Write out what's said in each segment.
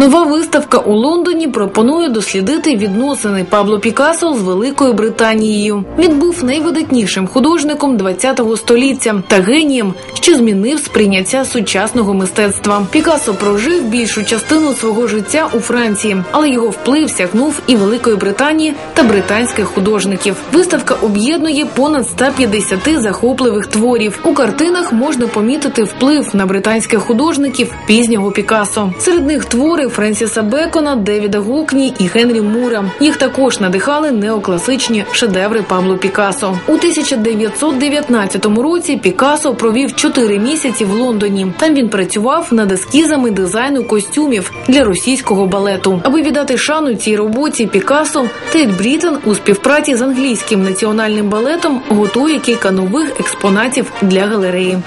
Нова виставка у Лондоні пропонує дослідити відносини Пабло Пікассо з Великою Британією. Він був найвидатнішим художником ХХ століття та генієм, що змінив сприйняття сучасного мистецтва. Пікассо прожив більшу частину свого життя у Франції, але його вплив сягнув і Великої Британії та британських художників. Виставка об'єднує понад 150 захопливих творів. У картинах можна помітити вплив на британських художників пізнього Пікассо. Серед них твори Френсіса Бекона, Девіда Гокні і Генрі Мура. Їх також надихали неокласичні шедеври Пабло Пікассо. У 1919 році Пікассо провів 4 місяці в Лондоні. Там він працював над ескізами дизайну костюмів для російського балету. Аби віддати шану цій роботі Пікассо, Тейт Брітон у співпраці з англійським національним балетом готує кілька нових експонатів для галереї.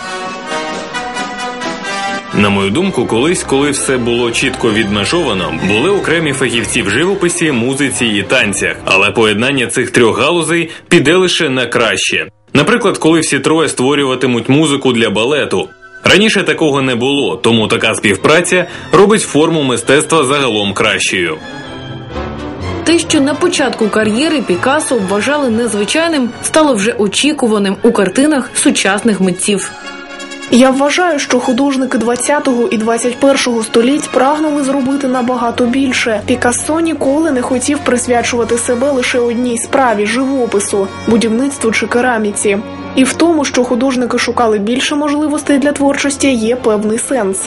На мою думку, колись, коли все було чітко відмежовано, були окремі фахівці в живописі, музиці і танцях, але поєднання цих трьох галузей піде лише на краще. Наприклад, коли всі троє створюватимуть музику для балету. Раніше такого не було, тому така співпраця робить форму мистецтва загалом кращою. Те, що на початку кар'єри Пікассо вважали незвичайним, стало вже очікуваним у картинах сучасних митців. Я вважаю, що художники 20-го і 21-го століть прагнули зробити набагато більше. Пікассо ніколи не хотів присвячувати себе лише одній справі живопису, будівництву чи кераміці. І в тому, що художники шукали більше можливостей для творчості, є певний сенс.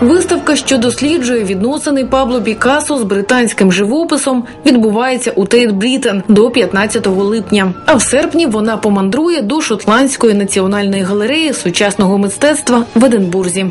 Виставка, що досліджує відносини Пабло Пікассо з британським живописом, відбувається у Тейт Брітен до 15 липня. А в серпні вона помандрує до Шотландської національної галереї сучасного мистецтва в Единбурзі.